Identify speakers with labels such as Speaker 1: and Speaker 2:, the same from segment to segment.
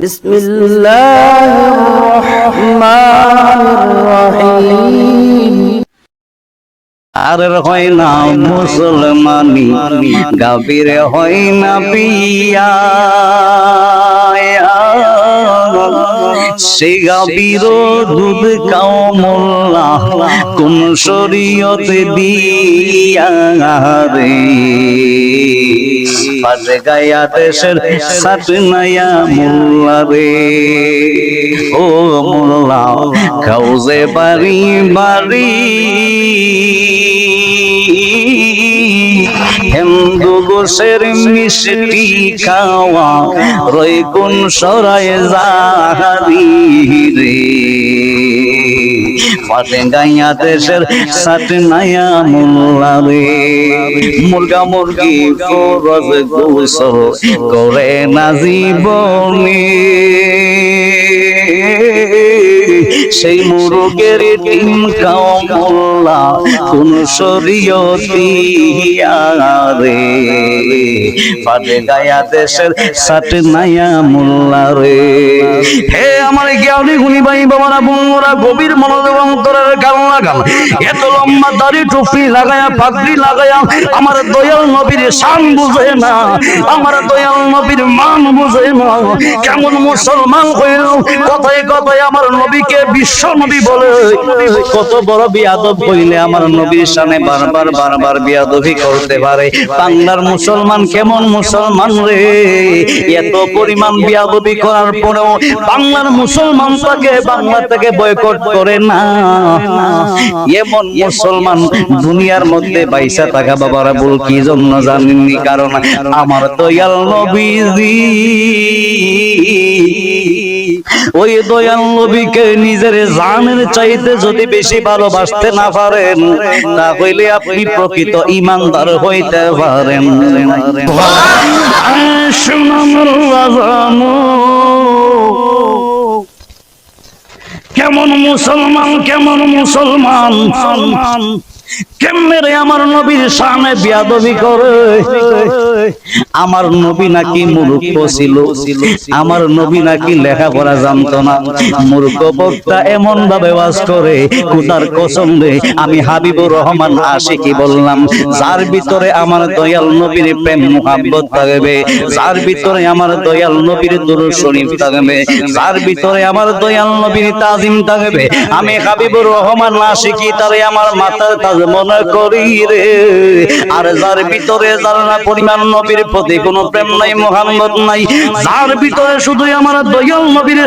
Speaker 1: بسم الله الرحمن الرحيم
Speaker 2: আর হয় না মুসলমানি গাবির হয় না বিয়া সে গাবির দুধ কাও মোল্লা কোন শরীয়ত দিয়া রে পাশে গায়া দেশের সাত মোল্লা রে ও মোল্লা খাউজে বাড়ি বাড়ি। হিন্দু গোসের মিষ্টি খাওয়া রই কোন সরায় রে। পাটে গাইয়া দেশের সাত নায়া মোল্লা রে। মুরগা মুরগি ফরজ গোসল করে না জীবনে। সেই মুরগের ডিম খাও কোন শরীয়তি রে পাটে গায়া দেশের সাত নায়া মোল্লা রে। হে আমার জ্ঞানী গুণী ভাই বাবারা, বন্ধুরা, গভীর মনোযোগ অন্তরের গান লাগান। এত লম্বা দাড়ি টুপি লাগায়া, পাগড়ি লাগায়া, আমার দয়াল নবীর শান বুঝে না, আমার দয়াল নবীর মান বুঝে না। কেমন মুসলমান হইল, কথায় কথায় আমার নবীকে বিশ্ব নবী বলে, কত বড় বিয়াদব হইলে আমার নবীর সামনে বারবার বারবার বিয়াদবি করতে পারে। বাংলার মুসলমান কেমন মুসলমান রে? এত পরিমাণ বিয়াদবি করার পরেও বাংলার মুসলমান তাকে বাংলা থেকে বয়কট করে না। এমন মুসলমান দুনিয়ার মধ্যে বাইসা থাকা বাবারা বল কি জন্য জানেননি? কারণ আমার দয়াল নবীজি ওই দয়াল নবীকে নিজের জানের চাইতে যদি বেশি ভালোবাসতে না পারেন তাহলে আপনি প্রকৃত ইমানদার হইতে পারেন। কেমন মুসলমান কেমন মুসলমান। কেমনে আমার নবীর সামনে বিয়াদবি করে? আমার নবী নাকি মূর্খ ছিল। আমার নবী নাকি লেখাপড়া জানতো না। মূর্খ বক্তা এমন ভাবে বাস করে কুতার কসম রে, আমি হাবিবুর রহমান আশিকি বললাম, যার ভিতরে আমার দয়াল নবীর প্রেম, মোহাব্বত থাকবে, যার ভিতরে আমার দয়াল নবীর দুরূদ শরীফ থাকবে, যার ভিতরে আমার দয়াল নবীর তাজিম থাকবে, আমি হাবিবুর রহমান আশিকি তারে আমার মাথার তাজ মনে করি রে। আর যার ভিতরে যার না পরিমাণ নবীর প্রতি কোনো প্রেম নাই, মোহাম্মদ নাই, যার ভিতরে শুধু আমার দয়াল নবীর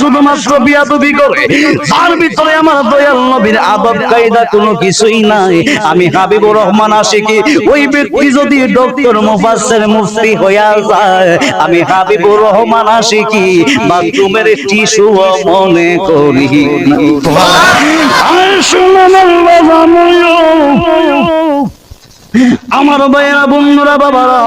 Speaker 2: শুধুমাত্র করে ভিতরে আমার দয়াল নবীর আদব কায়দা কোনো কিছুই নাই। আমি হাবিবুর রহমান আশিকি, ওই ব্যক্তি যদি ডক্টর মুফাসসির মুফতি হইয়া যায়, আমি হাবিবুর রহমান আশিকি, বাথরুমের টিস্যু মনে করি আর শুনুন আমার ভাইয়েরা বন্ধুরা বাবারা,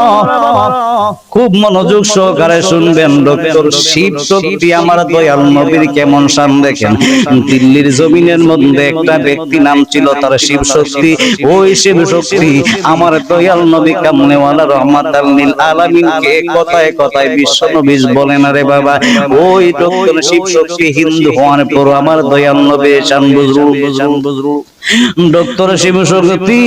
Speaker 2: খুব মনোযোগ সহকারে শুনবেন ডক্টর শিব শক্তি আমার দয়াল নবীর কেমন শান দেখেন। দিল্লির জমিনের মধ্যে একটা ব্যক্তি নাম ছিল তার শিব শক্তি। ওই শিব শক্তি আমার দয়াল নবী কামনেওয়ালা রহমাত আল আলামিনকে কথায় কথায় বিশ্ব নবী বলেন রে বাবা। ওই ডক্টর শিব শক্তি হিন্দু হওয়ার পর আমার দয়াল নবী শান বুঝরু শান বুঝরু। ডক্টর শিব শক্তি,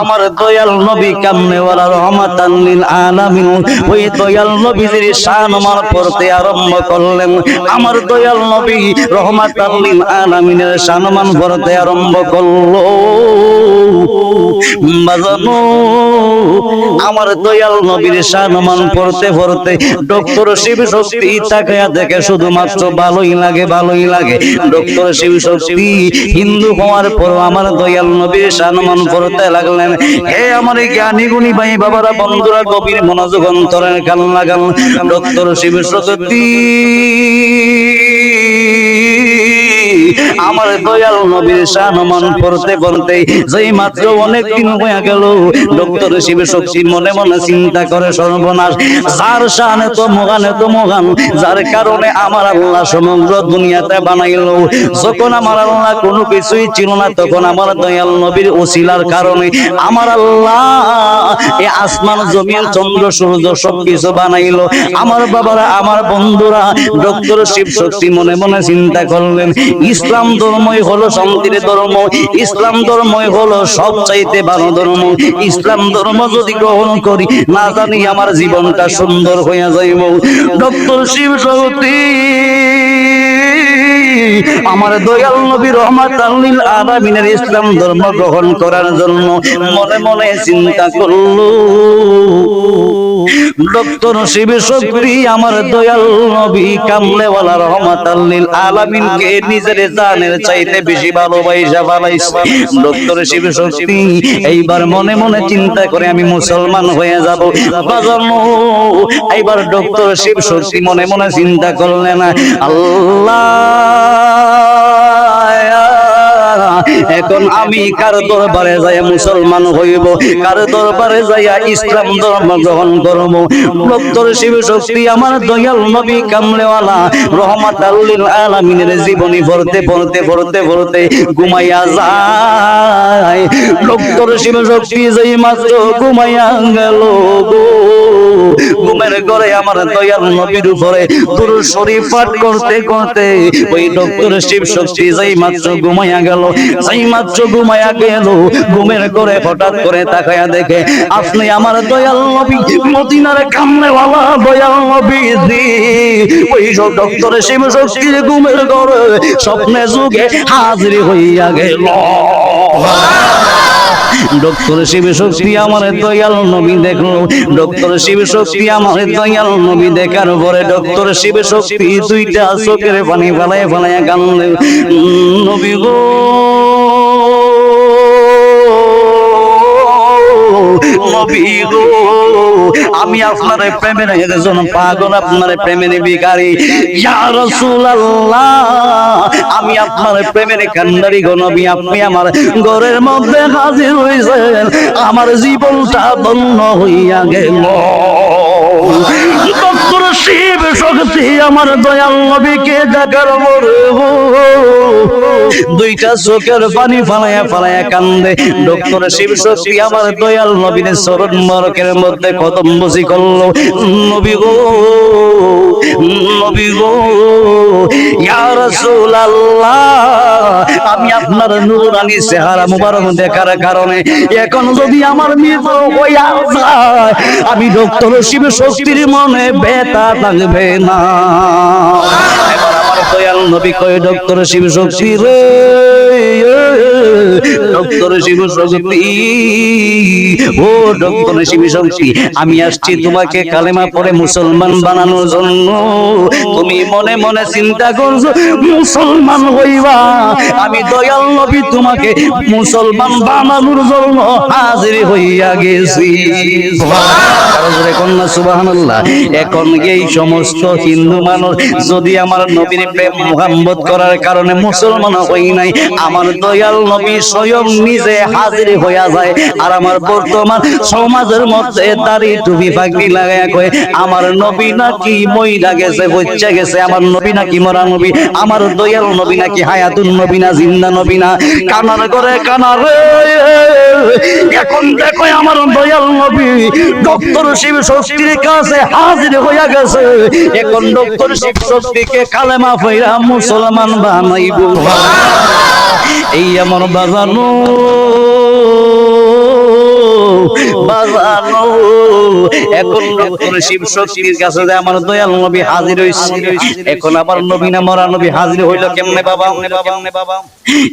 Speaker 2: আমার দয়াল নবী কামনেওয়ালা রহমাতান লিল আলামিন। ওই দয়াল নবীর শান আমার পড়তে আরম্ভ করলেন। আমার দয়াল নবী রহমাতান লিল আলামিনের শানমান পড়তে আরম্ভ করল। আমার দয়াল নবীর শানমান পড়তে পড়তে ডক্টর শিব শক্তি তাকায়া দেখে শুধুমাত্র ভালোই লাগে ভালোই লাগে। ডক্টর শিব শক্তি হিন্দু হওয়ার পর আমার দয়াল নবীর সম্মান করতে লাগলেন। হে আমার জ্ঞানী গুণী ভাই বাবারা, বন্ধুরা, গভীর মনোযোগ অন্তরের কান লাগান ডক্টর শিব শক্তি আমার দয়াল নবীর শানমান পড়তে পড়তে যেই মাত্র অনেক দিন হয়ে গেল, ডক্টর শিব শক্তি মনে মনে চিন্তা করে সর্বনাশ। যার শানে তো মগানে তো মগান যার কারণে আমার আল্লাহ সমগ্র দুনিয়াতে বানাইল। যখন আমার আল্লাহ কোনো কিছুই ছিল না, তখন আমার দয়াল নবীর ওসিলার কারণে আমার আল্লাহ এই আসমান, জমিন, চন্দ্র, সূর্য সবকিছু বানাইলো। আমার বাবারা, আমার বন্ধুরা, ডক্টর শিব শক্তি মনে মনে চিন্তা করলেন ইসলাম ধর্মই হলো শান্তির ধর্ম, ইসলাম ধর্মই হলো সবচাইতে ভালো ধর্ম। ইসলাম ধর্ম যদি গ্রহণ করি, না জানি আমার জীবনটা সুন্দর হয়ে যাইব। ডক্টর শিব শক্তি আমার দয়াল নবী রহমাত আল্লিল আলামিনের ইসলাম ধর্ম গ্রহণ করার জন্য মনে মনে চিন্তা করল। ডক্টর শিব শক্তি আমার দয়াল নবী কামলেওয়ালা রহমাত আল্লিল আলামিনকে নিজের জানের চাইতে বেশি ডক্টর শিব শক্তি এইবার মনে মনে চিন্তা করে আমি মুসলমান হয়ে যাব। বাজানো এইবার ডক্টর শিব শক্তি মনে মনে চিন্তা করলেন আল্লাহ এখন আমি কার দরবারে যাই মুসলমান হইব? কার দরবারে যাইয়া ইসলাম ধর্ম গ্রহণ করব? ডক্টর শিব শক্তি আমার দয়াল নবী কামলেওয়ালা, রহমাত আল্লিল আলামিনের জীবনী পড়তে পড়তে পড়তে পড়তে ঘুমাইয়া যায়। ডক্টর শিব শক্তি যেই মাত্র ঘুমাইয়া গেল গো। ঘুমের ঘরে আমার দয়াল নবীর উপরে দুর শরীফ পাঠ করতে করতে ওই ডক্টর শিব শক্তি যেই মাত্র ঘুমাইয়া গেল, যেই মাত্র ঘুমাইয়া গেল, ঘুমের ঘরে হঠাৎ করে তাকায়া দেখে, আপনি আমার দয়াল নবী, মদিনার কামনেওয়ালা দয়াল নবী ওই সব ডক্টর শিব শক্তি ঘুমের ঘরে স্বপ্নে যুগে হাজির হইয়া গেল। ডক্টর শিব শক্তি আমার দয়াল নবী দেখল। ডক্টর শিব শক্তি আমার দয়াল নবী দেখার পরে ডক্টর শিব শক্তি দুইটা চোখের পানি ফেলায় ফেলায় কান্দে নবী গো। আমি আপনার প্রেমের একজন পাগল, আপনার প্রেমের বিকারী ইয়া আমি আপনার প্রেমের কান্দারি গো আপনি আমার ঘরের মধ্যে হাজির হইছেন। আমার জীবনটা বন্ধ হইয়া গেল। শিব শক্তি আমার দয়াল নবীকে দেখার গো, দুইটা চোখের পানি ফালায়া ফালায়া কান্দে। ডক্টর শিব শক্তি আমার দয়াল নবীর চরণ মরকের মধ্যে কদম বসি করল। নবী গো নবী গো ইয়া রাসূলুল্লাহ। আমি আপনার নূরানি চেহারা মুবারক দেখার কারণে এখন যদি আমার মৃত হইয়া যায় আমি ডক্টর শিব শক্তির মনে বেতা থাকবে না। দয়াল নবী কয় ডক্টর শিব শক্তি রে। ডক্টর শিব শক্তি। ও ডক্টর শিব শক্তি, আমি আসছি তোমাকে কালেমা পরে মুসলমান বানানোর জন্য। তুমি মনে মনে চিন্তা করছ, মুসলমান হইবা? আমি দয়াল নবী তোমাকে মুসলমান বানানোর জন্য হাজির হইয়া গেছি। এখন এই সমস্ত হিন্দু মানুষ যদি আমার নবীর প্রেম মোহাম্মত করার কারণে মুসলমান হই নাই, আমার দয়াল নবী স্বয়ং নিজে হাজির হইয়া যায়। আর আমার বর্তমান সমাজের মধ্যে দাড়ি টুপি পাগড়ি লাগায় কয়, আমার নবী নাকি মইরা গেছে বচ্চা গেছে। আমার নবী নাকি মরা নবী। আমার দয়াল নবী নাকি হায়াতুন নবী না, জিন্দা নবী না। কানার করে কানার এখন দেখো আমার দয়াল নবী, ডক্টর শিব শক্তির কাছে হাজির হইয়া গেছে। এখন ডক্টর শিব শক্তিকে কালেমা ফইরা মুসলমান বানাইব। এই আমার বাজানো বাজানো এখন শিব শক্তির কাছে যে আমার দয়াল নবী হাজির হইছে। এখন আবার নবী না মরা নবী হাজির হইল কেমনে বাবা?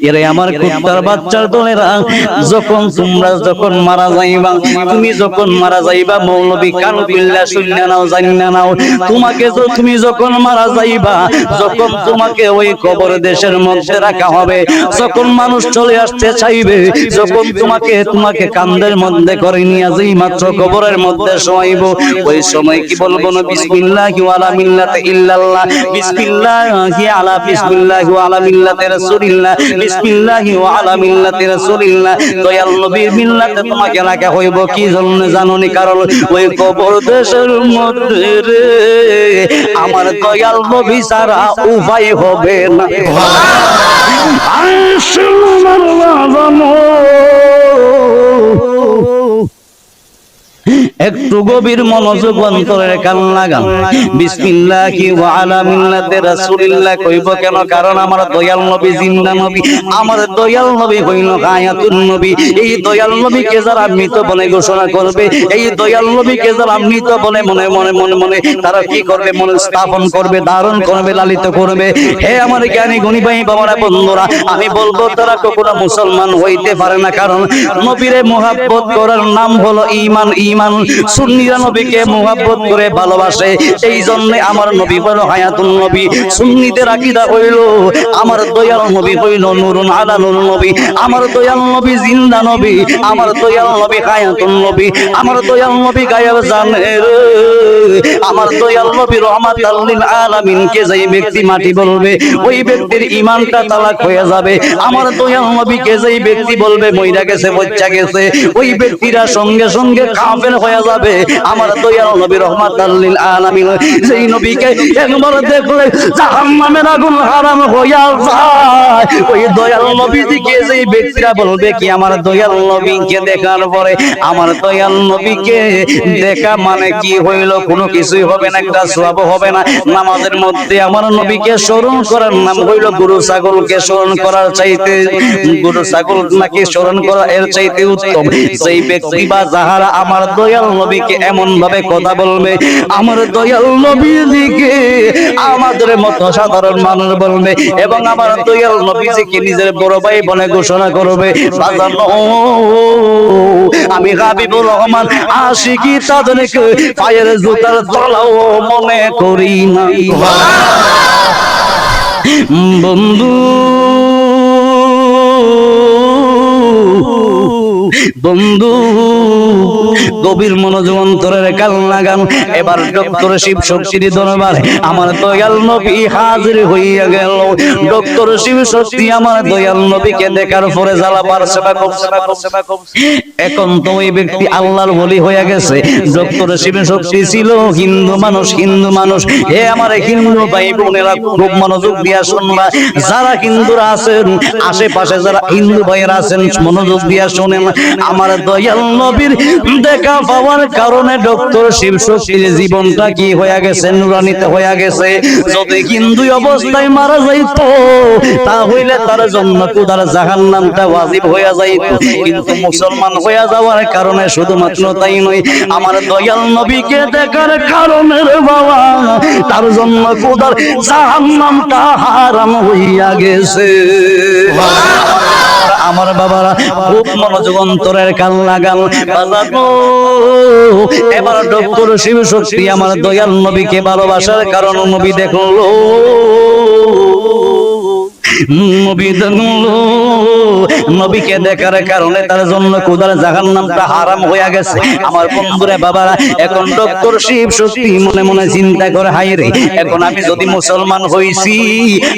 Speaker 2: এরে আমার কুত্তার বাচ্চার দলেরা যখন তোমরা যখন মারা যাইবা তুমি যখন মারা যাইবা মৌলবী কান বিল্লা শূন্য নাও জানিনা নাও তোমাকে তুমি যখন মারা যাইবা যখন তোমাকে ওই কবর দেশের মধ্যে রাখা হবে যখন মানুষ চলে আসতে চাইবে যখন তোমাকে তোমাকে কান্দের মধ্যে করে নিয়ে যেই মাত্র কবরের মধ্যে শোয়াইব ওই সময় কি বলব না বিসমিল্লাহি ওয়ালা মিল্লাতে ইল্লাল্লাহ। বিসমিল্লাহি আলা বিসমিল্লাহি ওয়ালা মিল্লাতে রাসূলিল্লাহ। বিসমিল্লাহি ওয়ালা মিল্লাতে রাসূলিল্লাহ। দয়াল নবীর মিল্লাতে তোমাকে রাখা হইব কি জন্য জানোনি কারণ? ওই কবর দেশের মধ্যে রে আমার দয়াল নবী ছাড়া উপায় হবে না। একটু গভীর মনোযোগ অন্তরের কান লাগান বিসমিল্লাহি ওয়া আলা মিল্লাতি রাসূলিল্লাহ কইব কেন? কারণ আমার দয়াল নবী জিন্দা নবী, আমার দয়াল নবী হইল গায়াতুন নবী। এই দয়াল নবীকে যারা মৃত বলে ঘোষণা করবে, এই দয়াল নবীকে যারা মৃত বলে মনে মনে মনে মনে তারা কি করবে? মনে স্থাপন করবে, ধারণ করবে, লালিত করবে। হে আমার জ্ঞানী গুণী ভাই, বাবারা, বন্ধুরা, আমি বলব, তারা কখনো মুসলমান হইতে পারে না। কারণ নবীরে মোহাব্বত করার নাম হলো ঈমান ঈমান। সুন্নিরা নবীকে মোহাব্বত করে ভালোবাসে। এই জন্য আমার নবী হলো হায়াতুল নবী। সুন্নিদের আকীদা হইল, আমার দয়াল নবী হইল নূরুন আলা নূর নবী। আমার দয়াল নবী জিন্দা নবী। আমার দয়াল নবী হায়াতুল নবী। আমার দয়াল নবী গায়েব জানে আমার দয়াল নবী রহমাতাল লিল আলামিন। কে যেই ব্যক্তি মাটি বলবে, ওই ব্যক্তির ঈমানটা তালাক হয়ে যাবে। আমার দয়াল নবীকে যেই ব্যক্তি বলবে, মইরা গেছে বচ্চা গেছে। ওই ব্যক্তিরা সঙ্গে সঙ্গে কাফের হয়ে যাবে। আমার দয়াল নবী রহমাতাল লিল আলামিন। যেই নবীকে একবার দেখলে জাহান্নামের আগুন হারাম হইয়া যায়। ওই দয়াল যেই ব্যক্তিরা বলবে কি, আমার দয়াল নবীকে দেখার পরে আমার দয়াল নবীকে দেখা মানে কি হইল? কোনো কিছুই হবে না, একটা হবে না। নামাজের মধ্যে আমার নবীকে স্মরণ করার নাম হইল গরু ছাগলকে স্মরণ করার চাইতে। গরু ছাগল নাকি স্মরণ করা এর চাইতে উত্তম। সেই ব্যক্তি বা যাহারা আমার দয়াল নবীকে এমন ভাবে কথা বলবে। আমার দয়াল নবীজিকে আমাদের মতো সাধারণ মানুষ বলবে এবং আমার দয়াল নবীজিকে নিজের বড় ভাই বলে ঘোষণা করবে। আমি হাবিবুর রহমান আশিকি তাদেরকে পায়ের জুতার তলাও মনে করি না বন্ধু বন্ধু গভীর মনোযোগ অন্তরের কাল লাগান এবার ডক্টর শিব শক্তির দরবারে আমার দয়াল নবী হাজির হইয়া গেল। ডক্টর শিব শক্তি আমার দয়াল নবীকে দেখার পরে জ্বালা পার সেবা এখন তো ওই ব্যক্তি আল্লাহর বলি গেছে। ডক্টর শিব শক্তি ছিল হিন্দু মানুষ হিন্দু মানুষ। হে আমার হিন্দু ভাই বোনেরা, খুব মনোযোগ দিয়া শুনবা। যারা হিন্দুরা আছেন, আশেপাশে যারা হিন্দু ভাইয়েরা আছেন, মনোযোগ দিয়া শোনেন। আমার দয়াল নবীর দেখা পাওয়ার কারণে ডক্টর শিব শক্তির জীবনটা কি হয়ে গেছে, নুরানিতে হয়ে গেছে? যদি হিন্দু অবস্থায় মারা যাইত, তাহলে তার জন্য কুদার জাহান্নামটা ওয়াজিব হয়ে যাইত। কিন্তু মুসলমান হয়ে যাওয়ার কারণে শুধুমাত্র তাই নয়, আমার দয়াল নবীকে দেখার কারণে বাবা, তার জন্য কুদার জাহান্নামটা হারাম হইয়া গেছে। আমার বাবারা, খুব মনোযোগ অন্তরের কান লাগাল বাজানো এবার ডক্টর শিব শক্তি আমার দয়াল নবীকে ভালোবাসার কারণ নবী দেখল। নবী দেখল। নবীকে দেখার কারণে তার জন্য কুদার জাহান নামটা হারাম হয়ে গেছে। আমার বন্ধুরে, বাবারা, এখন ডক্টর শিব শক্তি মনে মনে চিন্তা করে হাই রে, এখন আমি যদি মুসলমান হইছি,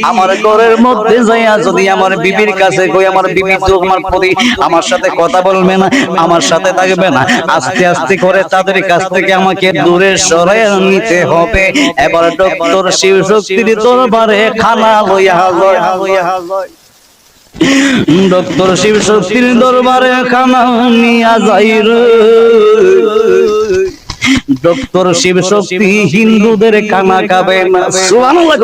Speaker 2: আমার ঘরের মধ্যে যাইয়া যদি আমার বিবির কাছে কই, আমার বিবি তো আমার প্রতি আমার সাথে কথা বলবে না, আমার সাথে থাকবে না, আস্তে আস্তে করে তাদের কাছ থেকে আমাকে দূরে সরে নিতে হবে। এবার ডক্টর শিব শক্তির দরবারে খানা লইয়া যায় ডক্টর শিব শক্তির দরবারে খানা নিয়া যাই ডক্টর শিব শক্তি হিন্দুদের খানা খাবে না সুবহানাল্লাহ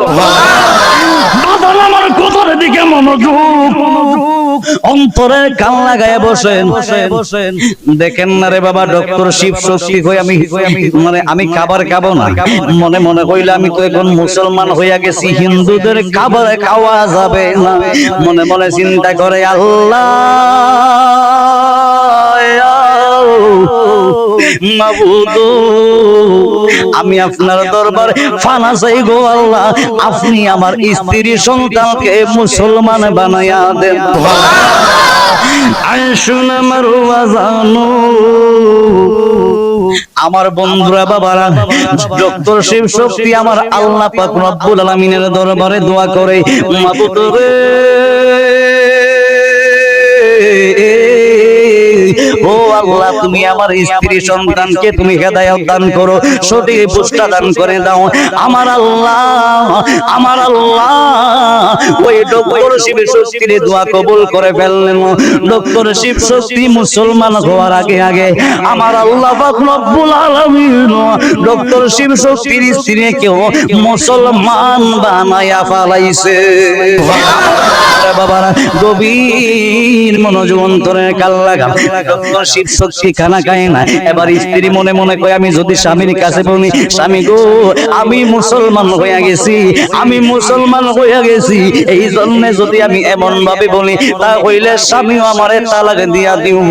Speaker 2: বাদল আমার কথার দিকে মনোযোগ। অন্তরে কান লাগায় বসেন। বসেন দেখেন না রে বাবা, ডক্টর শিব শক্তি হই আমি মানে আমি খাবার খাব না। মনে মনে হইলে আমি তো এখন মুসলমান হইয়া গেছি, হিন্দুদের খাবার খাওয়া যাবে না। মনে মনে চিন্তা করে, আল্লাহ। মাবুদ আমি আপনার দরবারে ফানা চাই গো আল্লাহ। আপনি আমার স্ত্রী সন্তানকে মুসলমান বানাইয়া দেন। আইসুন আমার বাজানো আমার বন্ধুরা বাবারা ডক্টর শিব শক্তি আমার আল্লাহ পাক রব্বুল আলামিনের দরবারে দোয়া করে। মাবুদ রে। ও আল্লাহ, তুমি আমার স্ত্রী সন্তানকে তুমি হেদায়ত দান করো, সঠিক বুঝটা দান করে দাও। আমার আল্লাহ আমার আল্লাহ, ওই ডক্টর দোয়া কবুল করে ফেললেন। ডক্টর শিব মুসলমান হওয়ার আগে আগে আমার আল্লাহ রব্বুল আলামিন, ডক্টর শিব শক্তির স্ত্রীকেও মুসলমান বানায়া ফালাইছে। বাবারা গভীর মনোযোগ অন্তরে শক্তি খানা খায় না এবার স্ত্রী মনে মনে কয়, আমি যদি স্বামীর কাছে বলি, স্বামী গো, আমি মুসলমান গেছি, আমি মুসলমান গেছি। এই যদি আমি এমন ভাবে বলি, তা হইলে স্বামীও আমারে তালাক দিয়া দিব।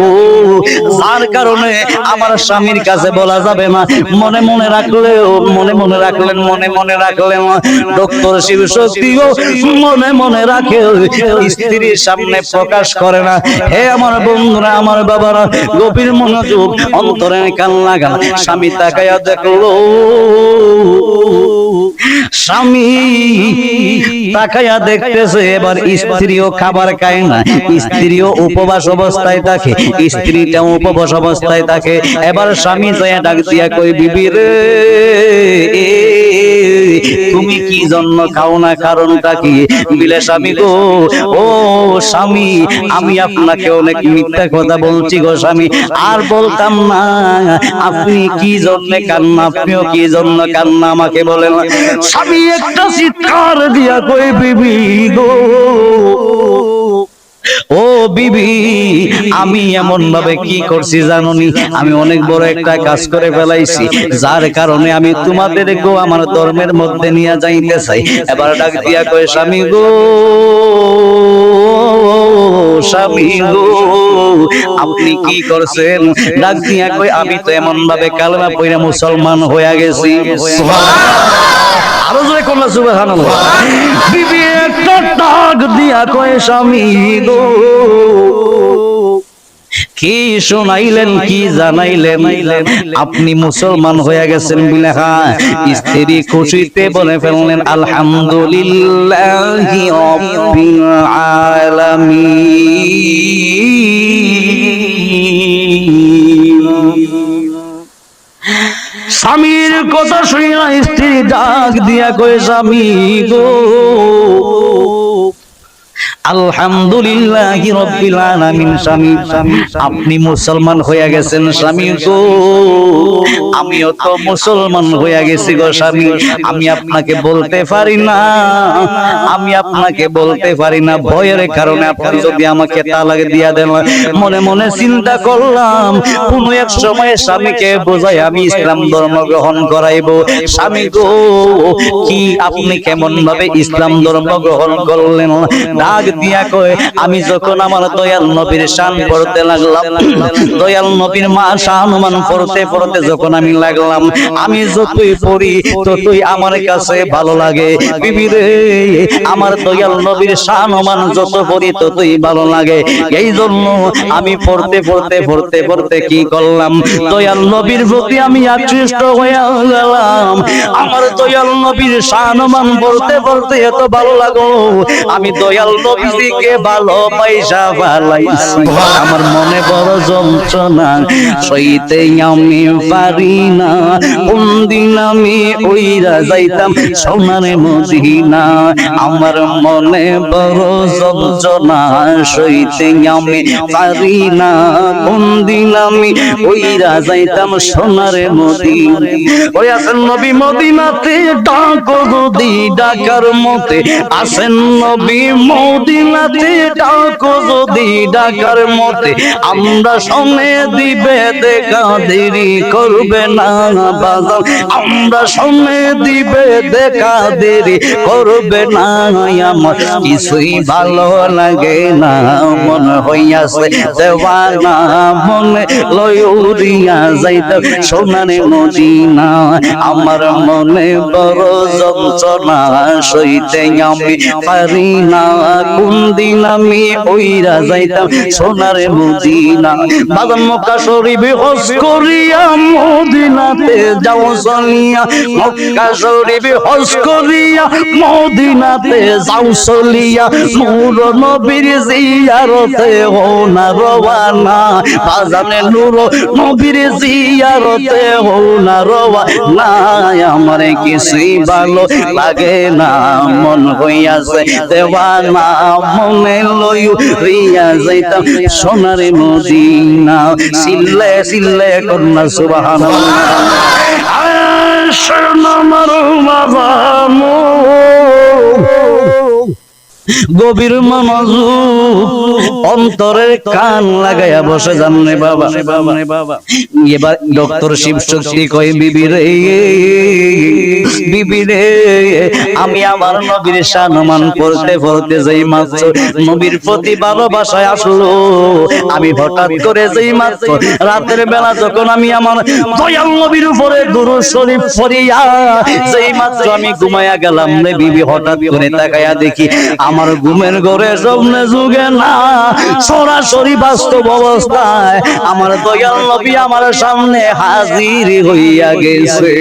Speaker 2: যার কারণে আমার স্বামীর কাছে বলা যাবে না। মনে মনে রাখলেও, মনে মনে রাখলেন, মনে মনে রাখলেন। ডক্টর শিব শক্তি গো, মনে মনে রাখে। স্ত্রীর সামনে প্রকাশ করে না। হে আমার বন্ধুরা, আমার বাবারা গভীর মনোযোগ অন্তরে কান লাগা স্বামী তাকায়া দেখল। স্বামী তাকায়া দেখতেছে, এবার স্ত্রীও খাবার খায় না। স্ত্রীও উপবাস অবস্থায় থাকে স্ত্রীটাও উপবাস অবস্থায় থাকে। এবার স্বামী জয়া ডাক দিয়া কই বিবি রে তুমি কি জন্য খাও না? কারণটা কি? বিলে স্বামী গো, ও স্বামী, আমি আপনাকে অনেক মিথ্যা কথা বলছি গো স্বামী। আর বলতাম না, আপনি কি জন্য কান্না? আপনিও কি জন্য কান্না? আমাকে বলেন স্বামী একটা চিৎকার দিয়া কই, বিবি গো। ও বিবি, আমি এমন ভাবে কি করছি জাননি? আমি অনেক বড় একটা কাজ করে ফেলাইছি, যার কারণে আমি তোমাদের গো আমার ধর্মের মধ্যে নিয়ে যাইতে চাই। এবার ডাক দিয়া কয়, স্বামী গো স্বামী গো, আপনি কি করছেন? ডাক দিয়া কই আমি তো এমন ভাবে কালমা পইরা মুসলমান হয়ে গেছি। আরও জোরে করলা সুবহানাল্লাহ। বিবি একটা দিয়া স্বামী গো। কি শোনাইলেন, কি জানাইলেন? আপনি মুসলমান হয়ে গেছেন বিলে হ্যাঁ স্ত্রী খুশিতে বলে ফেললেন, আলহামদুলিল্লাহ আলামিন। স্বামীর কথা শুনিয়া স্ত্রী ডাক দিয়া কয়ে স্বামী গো। আলহামদুলিল্লাহ রব্বিল আলামিন, স্বামী। আপনি মুসলমান হইয়া গেছেন, স্বামী গো। আমিও তো মুসলমান হইয়া গেছি গো, স্বামী। আমি আপনাকে বলতে পারি না। আমি আপনাকে বলতে পারি না। ভয়ের কারণে আপনি যদি আমাকে তালাক দিয়া দেন, মনে মনে চিন্তা করলাম, কোন এক সময় স্বামীকে বোঝাই আমি ইসলাম ধর্ম গ্রহণ করাইব। স্বামী গো, কি আপনি কেমন ভাবে ইসলাম ধর্ম গ্রহণ করলেন? ডাক দিয়া কয়, আমি যখন আমার দয়াল নবীর শান পড়তে লাগলাম, দয়াল নবীর মা শাহনুমান পড়তে পড়তে যখন আমি লাগলাম, আমি যতই পড়ি, ততই আমার কাছে ভালো লাগে। বিবি আমার দয়াল নবীর শাহনুমান যত পড়ি, ততই ভালো লাগে। এই জন্য আমি পড়তে পড়তে পড়তে পড়তে কি করলাম? দয়াল নবীর প্রতি আমি আকৃষ্ট হয়ে গেলাম। আমার দয়াল নবীর শাহনুমান পড়তে পড়তে এত ভালো লাগল। আমি দয়াল নবীকে ভালোবাসা ভালাইছি আমার মনে বড় যন্ত্রণা, সইতে আমি পারি না। কোন দিন আমি ওইরা যাইতাম সোনারে মদিনা। আমার মনে বড় যন্ত্রণা, সইতে আমি পারি না। কোন দিন আমি ওইরা যাইতাম সোনারে মদিনা। ওই আছেন নবী মদিনা মদিনাতে ডাকো ডাকার মতে আসেন নবী মদিনাতে ডাকো যদি ডাকার মতে, আমরা শুনে দিবে দেখা দেরি করবে না আমরা শুনে দিবে দেখা দেরি করবে না আমার। কিছুই ভালো লাগে না, মন হইয়াছে দেওয়ানা, মনে লয়ুরিয়া যাইতে। সোনারে মদিনা, আমার মনে বড় যন্ত্রণা, সইতে আমি পারি না। কোন দিন আমি ওইরা যাইতাম সোনারে মদিনা। বাদাম মক্কা শরীফে হজ করিয়া মদিনাতে যাও চলিয়া মক্কা শরীফে হজ করিয়া মদিনাতে যাও চলিয়া। নূর নবীর জিয়ারতে হো না রওয়ানা। বাজানে নূর নবীর জিয়ারতে হো না রওয়ানা। আমার কিছুই ভালো লাগে না, মন হইয়াছে দেওয়ানা। মনে লইউ রিয়া যাইতাম সোনারে মদিনা। সিল্লে সিল্লে কন্যা সুবহানাল্লাহ। গভীর মনোযোগ অন্তরের কান লাগাইয়া বসে জাননে বাবা। বাবা এবার ডক্টর শিব শক্তি কয় বিবি রে বিবি রে আমি আমার নবীর সম্মান করতে করতে যাই মাত্র নবীর প্রতি ভালোবাসায় আসলো। আমি হঠাৎ করে যেই মাত্র রাতের বেলা যখন আমি আমার দয়াল নবীর উপরে দুরূদ শরীফ পড়িয়া যেই মাত্র আমি ঘুমায়া গেলাম রে বিবি হঠাৎ করে তাকায়া দেখি আমার ঘুমের ঘরে স্বপ্নে যুগে না। সরাসরি বাস্তব অবস্থায় আমার দয়াল নবী আমার সামনে হাজির হইয়া গেছে।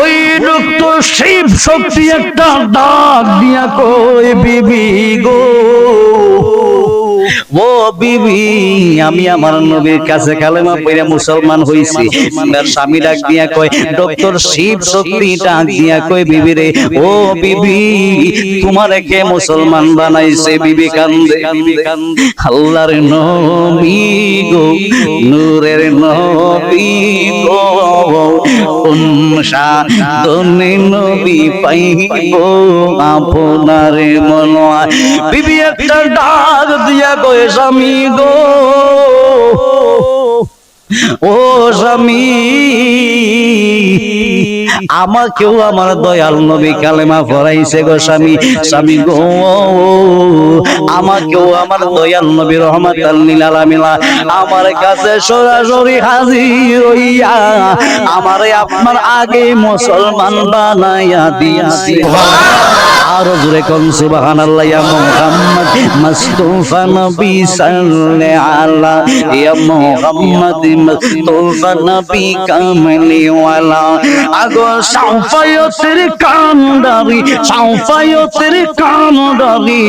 Speaker 2: ওই ডক্টর শিব শক্তি একটা ডাক দিয়া কই বিবি গো ও বিবি, আমি আমার নবীর কাছে কালেমা পড়ে মুসলমান হইছি। আমার স্বামী ডাক দিয়া কয়, ডক্টর শিব শক্তি ডাক দিয়া কয়, বিবি রে, ও বিবি, তোমার কে মুসলমান বানাইছে? বিবি কান্দে আল্লাহর নবী গো, নূরের নবী গো উনসা দনে নবী পাইব আপনার মনোয়া বিবি একটা ডাক দিয়া কয় স্বামী গো ও স্বামী আমাকেও আমার দয়াল নবী কালেমা পড়াইছে গো স্বামী। স্বামী গো, আমাকেও আমার দয়াল নবী রহমত আল্লিল আমার কাছে সরাসরি হাজির হইয়া আমারে আপনার আগে মুসলমান বানাইয়া দিয়াছি। আরও জোরে কোন সুবহানাল্লাহ, ইয়া মুহাম্মদ মুস্তাফা নবী সাল্লে আলা, ইয়া মুহাম্মদ মুস্তাফা নবী কামলি ওয়ালা। আগো, সাফায়তের কান্ডারি সাফায়তের কান্ডারি